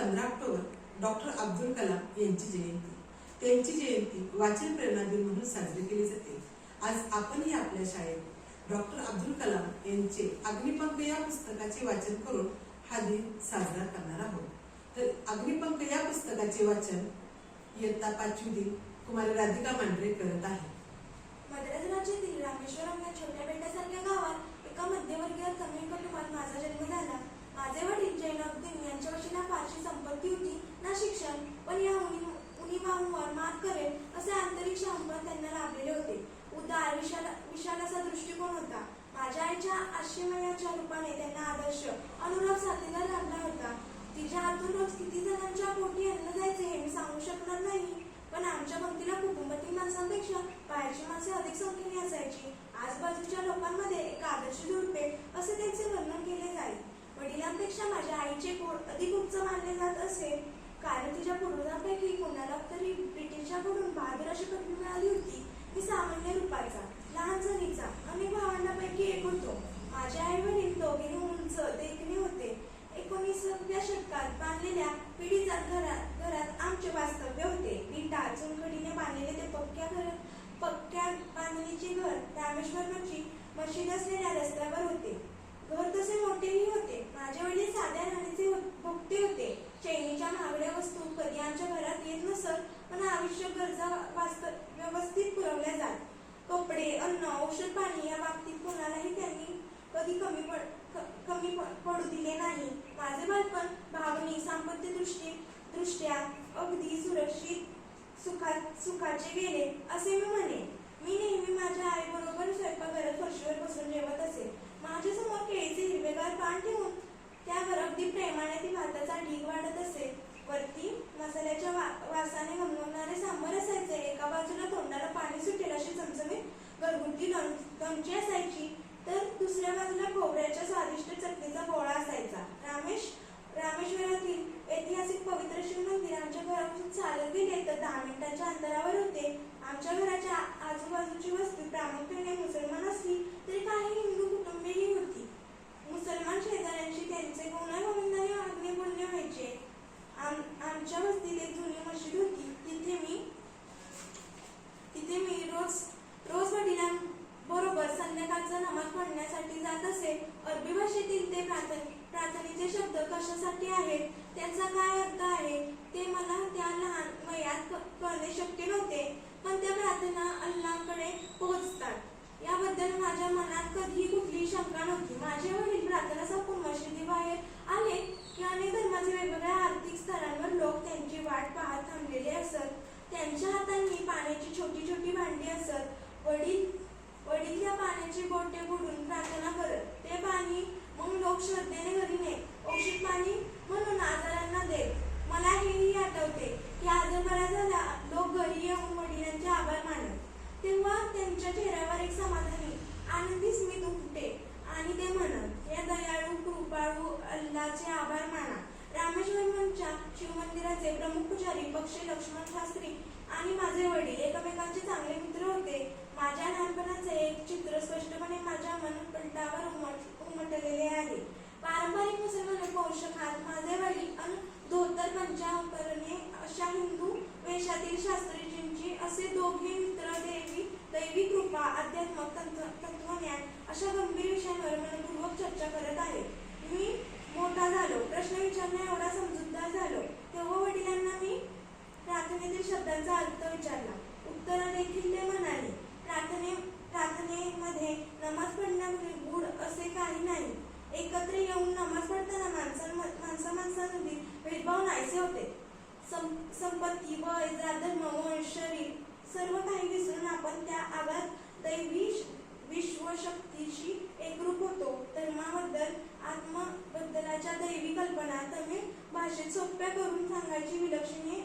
पंधरा October doctor Abdul Kalam यांची जयंती. त्यांची जयंती वाचन प्रेरणा दिन म्हणून साजरी केली जाते. आज आपणही आपल्या शाळेत डॉक्टर अब्दुल कलाम यांचे अग्निपंख या पुस्तकाचे वाचन करून हा दिन साजरा करणार आहोत. तर अग्निपंख या पुस्तकाचे वाचन इयत्ता पाचवी दिन कुमारी राधिका मांढरे करत आहे मद्रास राज्यातील रामेश्वरम या छोट्या बेटासारख्या गावात एका मध्यवर्गीय तमिळ कुटुंबात माझा जन्म झाला माझे वडील जैनउद्दीन यांच्या वशिला फारशी संपत्ती होती ना शिक्षण पण या उणी- उणीवांवर मात करेल असे आंतरिक शंभर त्यांना लाभलेले होते. उदार विशाल विशाल असा दृष्टिकोन होता. माझ्या आईच्या आश्रमयाच्या रूपाने त्यांना आदर्श अनुराग साथीदार लाभला होता. तिच्या हातून रोज किती जणांच्या पोटी अन्न जायचे हे मी सांगू शकणार नाही. पण आमच्या पंक्तीला कुटुंबातील माणसांपेक्षा बाहेरची माणसे अधिक संख्येने असायची. आजूबाजूच्या लोकांमध्ये एक आदर्श जोडपे असे त्यांचे वर्णन केले जाई. वडिलांपेक्षा माझ्या आईचे पोट अधिक उच्च मानले जात असे. कारण तिच्या पूर्वजांपैकी कोणाला तरी ब्रिटिशांकडून मी सामान्य रूपाचा लहान जणीचा. अनेक भावंडांपैकी एक होतो. माझे आई वडील दोघेही उंच देखणे होते. एकोणीसव्या शतकात बांधलेल्या पिढीचा घरात घरात आमचे वास्तव्य होते. विटा चुनखडीने बांधलेले ते पक्क्या घर पक्क्या बांधणीचे घर रामेश्वरची मशीद असलेल्या रस्त्यावर होते. घर तसे मोठेही होते पाणी या बाबतीत कोणालाही त्यांनी कधी कमी पड कमी पडू दिले नाही. माझे बालपण भावनी सांपत्य दृष्टी दृष्ट्या अगदी सुरक्षित सुखात सुखाचे गेले असे मी म्हणे मी नेहमी माझ्या आई बरोबर स्वयंपाकघरात फरशीवर चमचमीत घरगुती लोण- लोणची असायची तर दुसऱ्या बाजूला खोबऱ्याच्या स्वादिष्ट माझे वडील प्रार्थना संपून मशिदी बाहेर आले की अनेक धर्माचे वेगवेगळ्या आर्थिक स्तरांवर लोक त्यांची वाट पाहत थांबलेले असत. त्यांच्या हातांनी पाण्याची छोटी छोटी भांडी असत. वडील वडील त्या पाण्याची बोटे बुडून प्रार्थना करत. ते पाणी मग लोक श्रद्धेने घरी ने औषध पाणी म्हणून आजारांना देत. मला हेही आठवते की आजार बरा झाला लोक घरी येऊन वडिलांचे आभार मानत. तेव्हा त्यांच्या चेहऱ्यावर एक समाधानी आनंदी स्मित उमटे आणि ते म्हणत या दयाळू कृपाळू अल्लाचे आभार माना. रामेश्वरमच्या शिवमंदिराचे प्रमुख पुजारी पक्षी लक्ष्मण शास्त्री आणि माझे वडील एकमेकांचे चांगले मित्र होते. माझ्या लहानपणाचे भेदभाव होते. संपत्ती वय धर्म वंश शरीर सर्व काही विसरून आपण त्या आगात दैवी विश्वशक्तीशी एकरूप होतो. धर्माबद्दल आत्मबद्दलाच्या दैवी कल्पना तमिळ भाषेत सोप्या करून सांगायची विलक्षणे